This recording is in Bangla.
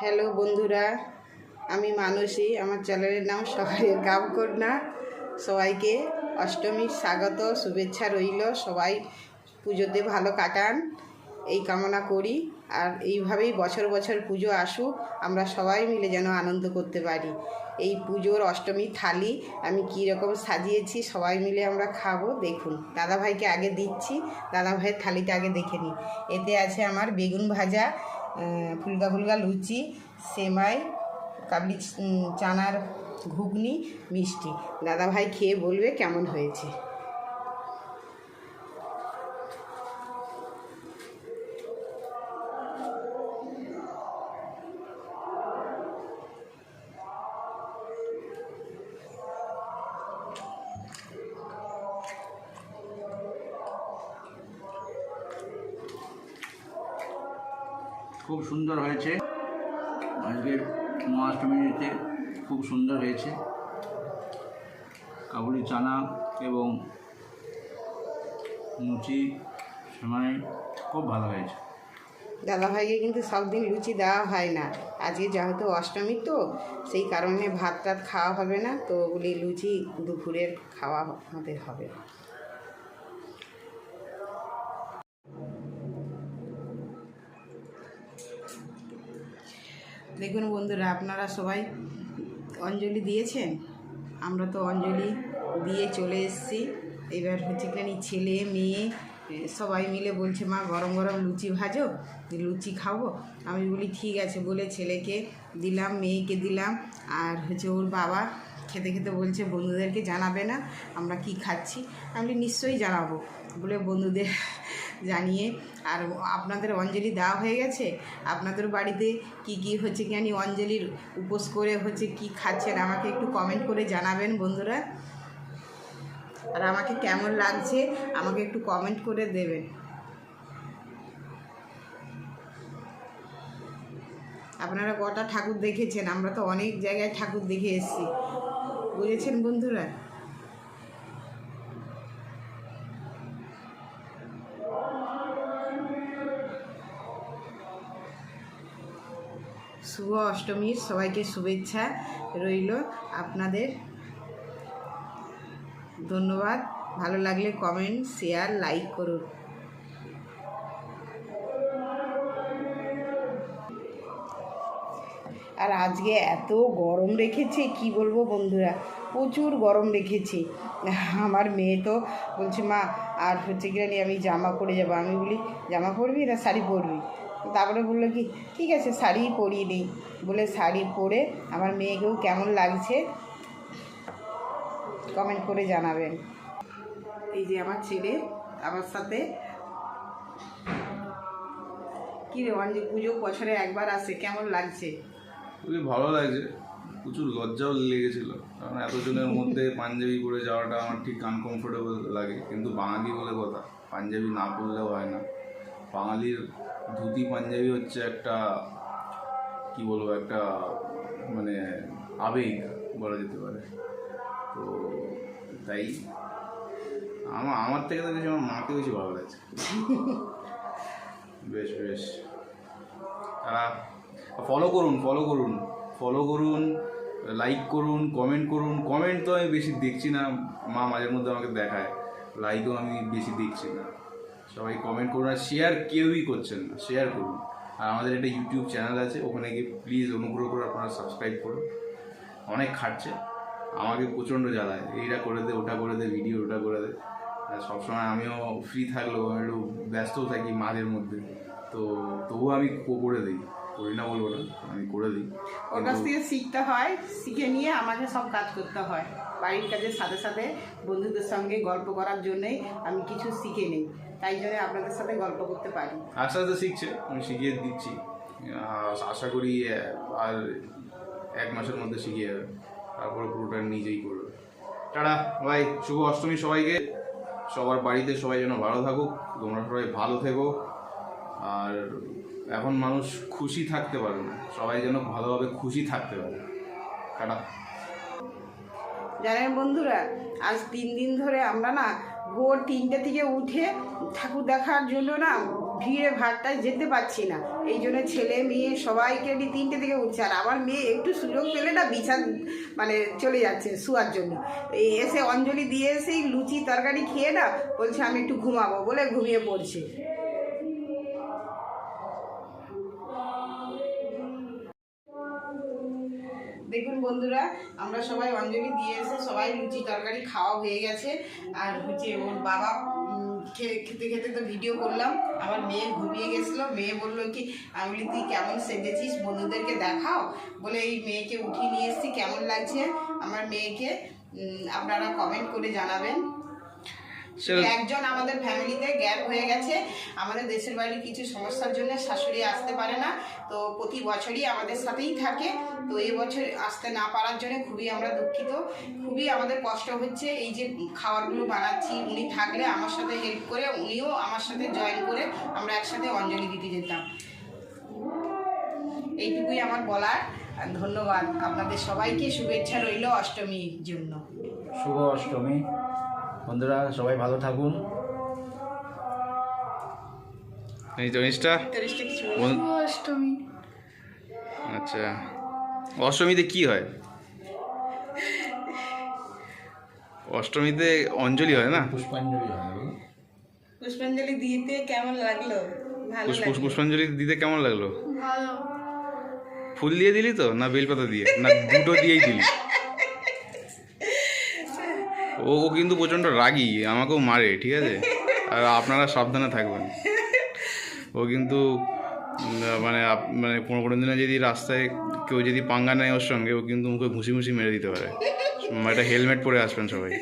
হ্যালো বন্ধুরা, আমি মানসী, আমার চ্যানেলের নাম সকালের গাম সবাইকে অষ্টমীর স্বাগত, শুভেচ্ছা রইল, সবাই পুজোতে ভালো কাটান, এই কামনা করি। আর এইভাবেই বছর বছর পুজো আসুক, আমরা সবাই মিলে যেন আনন্দ করতে পারি। এই পুজোর অষ্টমীর থালি আমি কী রকম সাজিয়েছি, সবাই মিলে আমরা খাব, দেখুন। দাদাভাইকে আগে দিচ্ছি, দাদাভাইয়ের থালিটা আগে দেখে নিই। এতে আছে আমার বেগুন ভাজা ফুলকা ফুলকা লুচি সেমাই কাবলি চানার ঘুগনি মিষ্টি। দাদাভাই খেয়ে বলবে কেমন হয়েছে। খুব সুন্দর হয়েছে। আজকের মহাষ্টমীতে খুব সুন্দর হয়েছে। কাবুলি চানা এবং লুচি সেমাই খুব ভালো হয়েছে। দাদাভাইকে কিন্তু সব দিন লুচি দেওয়া হয় না। আজকে যেহেতু অষ্টমী তো, সেই কারণে ভাত টাত খাওয়া হবে না, তো ওগুলি লুচি দুপুরের খাওয়া আমাদের হবে দেখুন বন্ধুরা, আপনারা সবাই অঞ্জলি দিয়েছেন? আমরা তো অঞ্জলি দিয়ে চলে এসেছি। এবার হচ্ছে কি ছেলে, মেয়ে, সবাই মিলে বলছে, মা, গরম গরম লুচি ভাজো, লুচি খাব? আমি বলি, ঠিক আছে। বলে ছেলেকে দিলাম, মেয়েকে দিলাম, আর হচ্ছে ওর বাবা খেতে খেতে বলছে, বন্ধুদেরকে জানাবে না, আমরা কি খাচ্ছি? আমি নিশ্চয়ই জানাব। বলে বন্ধুদের জানিয়ে আর আপনাদের অঞ্জলি দেওয়া হয়ে গেছে? আপনাদের বাড়িতে কি কি হচ্ছে কি জানি অঞ্জলির উপোস করে হচ্ছে কি খাচ্ছেন আমাকে একটু কমেন্ট করে জানাবেন বন্ধুরা। আর আমাকে কেমন লাগছে আমাকে একটু কমেন্ট করে দেবেন। আপনারা কটা ঠাকুর দেখেছেন? আমরা তো অনেক জায়গায় ঠাকুর দেখে এসেছি। বুঝেছেন বন্ধুরা? শুভ অষ্টমীর সবাইকে শুভেচ্ছা রইল আপনাদের। ধন্যবাদ। ভালো লাগলে কমেন্ট শেয়ার লাইক করুন। আর আজকে এত গরম রেখেছে, কি বলব বন্ধুরা? প্রচুর গরম রেখেছে। আমার মেয়ে তো বলছে, মা, আর হচ্ছে কি জানি আমি জামা পরে যাব। আমি বলি, জামা পরবি না শাড়ি পরবি? তারপরে বলল কি, ঠিক আছে শাড়িই পরিয়ে নিই বলে শাড়ি পরে আমার মেয়েকেও কেমন লাগছে কমেন্ট করে জানাবেন। এই যে আমার ছেলে, আমার সাথে কি রে অঞ্জি পুজো বছরে একবার আসে, কেমন লাগছে? খুবই ভালো লাগছে, প্রচুর লজ্জাও লেগেছিল, কারণ এতজনের মধ্যে পাঞ্জাবি পরে যাওয়াটা আমার ঠিক আনকমফোর্টেবল লাগে, কিন্তু বাঙালি বলে কথা, পাঞ্জাবি না পরলেও হয় না। বাঙালির ধুতি পাঞ্জাবি হচ্ছে একটা কি বলব একটা মানে আবেগ বলা যেতে পারে। তো তাই আমার আমার থেকে তো বেশি আমার মাকে বেশি ভালো লাগছে। বেশ বেশ। ফলো করুন ফলো করুন। ফলো করুন লাইক করুন কমেন্ট করুন। কমেন্ট তো আমি বেশি দেখছি না মা মাঝে মধ্যে আমাকে দেখায়। লাইকও আমি বেশি দেখছি না। সবাই কমেন্ট করুন আর শেয়ার কেউই করছেন না শেয়ার করুন। আর আমাদের একটা ইউটিউব চ্যানেল আছে ওখানে গিয়ে প্লিজ অনুগ্রহ করে আপনারা সাবস্ক্রাইব করুন। অনেক খাটছে আমাকে প্রচণ্ড জ্বালায় এইটা করে দে ওটা করে দে ভিডিও ওটা করে দে। আর সবসময় আমিও ফ্রি থাকলেও আমি একটু ব্যস্তও থাকি মাঝের মধ্যে। তো তবুও আমি করে দিই করি না বলব না আমি করে দিই। ওর কাছ থেকে শিখতে হয় শিখে নিয়ে আমাকে সব কাজ করতে হয়। বাড়ির কাজের সাথে সাথে বন্ধুদের সঙ্গে গল্প করার জন্যই আমি কিছু শিখে নিই। তাই জন্য আপনাদের সাথে গল্প করতে পারি। আস্তে আস্তে শিখছে আমি শিখিয়ে দিচ্ছি। আশা করি আর এক মাসের মধ্যে শিখিয়ে যাবে। তারপরে পুরোটা নিজেই করবে। টাটা ভাই শুভ অষ্টমী সবাইকে। সবার বাড়িতে সবাই যেন ভালো থাকুক তোমরা সবাই ভালো থেকো। আর এখন মানুষ খুশি থাকতে পারে না সবাই যেন ভালোভাবে খুশি থাকতে পারে। টাটা। জানেন বন্ধুরা আজ তিন দিন ধরে আমরা না ভোর তিনটে থেকে উঠে ঠাকুর দেখার জন্য না ভিড়ে ভাটটায় যেতে পারছি না। এই জন্য ছেলে, মেয়ে সবাইকে এমনি তিনটে থেকে উঠছে। আর আমার মেয়ে একটু সুযোগ পেলে না বিছান মানে চলে যাচ্ছে শোয়ার জন্য। এসে অঞ্জলি দিয়ে এসেই লুচি, তরকারি খেয়ে না বলছে, আমি একটু ঘুমাবো বলে ঘুমিয়ে পড়ছে। দেখুন বন্ধুরা, আমরা সবাই অঞ্জলি দিয়ে এসে সবাই লুচি তরকারি খাওয়া হয়ে গেছে। আর হচ্ছে ওর বাবা খেতে খেতে তো ভিডিও করলাম। আমার মেয়ে ঘুমিয়ে গেছিল। মেয়ে বলল কি আমি তুই কেমন সেজেছিস? বন্ধুদেরকে দেখাও। বলে এই মেয়েকে উঠিয়ে নিয়ে এসছি। কেমন লাগছে? আমার মেয়েকে আপনারা কমেন্ট করে জানাবেন। একজন আমাদের ফ্যামিলিতে গ্যাপ হয়ে গেছে আমাদের দেশের বাড়ির কিছু সমস্যার জন্য শাশুড়ি আসতে পারে না তো প্রতি বছরই আমাদের সাথেই থাকে। তো এই বছর আসতে না পারার জন্য খুবই আমরা দুঃখিত খুবই আমাদের কষ্ট হচ্ছে। এই যে খাবারগুলো বানাচ্ছি উনি থাকলে আমার সাথে হেল্প করে উনিও আমার সাথে জয়েন করে আমরা একসাথে অঞ্জলি দিতে যেতাম। এইটুকুই আমার বলার আর ধন্যবাদ। আপনাদের সবাইকে শুভেচ্ছা রইল অষ্টমীর জন্য। শুভ অষ্টমী। বন্ধুরা সবাই ভালো থাকুন। এই জিনিসটা অষ্টমী। আচ্ছা। অষ্টমীতে কি হয়? অষ্টমীতে অঞ্জলি হয় না? পুষ্পাঞ্জলি হয় পুষ্পাঞ্জলি দিতে কেমন লাগল? লাগল। পুষ্পাঞ্জলি দিতে কেমন লাগল? ভালো। ফুল দিয়ে দিলি তো না বেলপাতা দিয়ে? না দুটো দিয়েই দিলি? ও ও কিন্তু প্রচণ্ড রাগি, আমাকেও মারে, ঠিক আছে? আর আপনারা সাবধানে থাকবেন। ও কিন্তু মানে মানে কোনো কোনো দিনে যদি রাস্তায় কেউ যদি পাঙ্গা নেয় ওর সঙ্গে, ও কিন্তু মুখে ঘুষি ঘুষি মেরে দিতে পারে। একটা হেলমেট পরে আসবেন সবাই।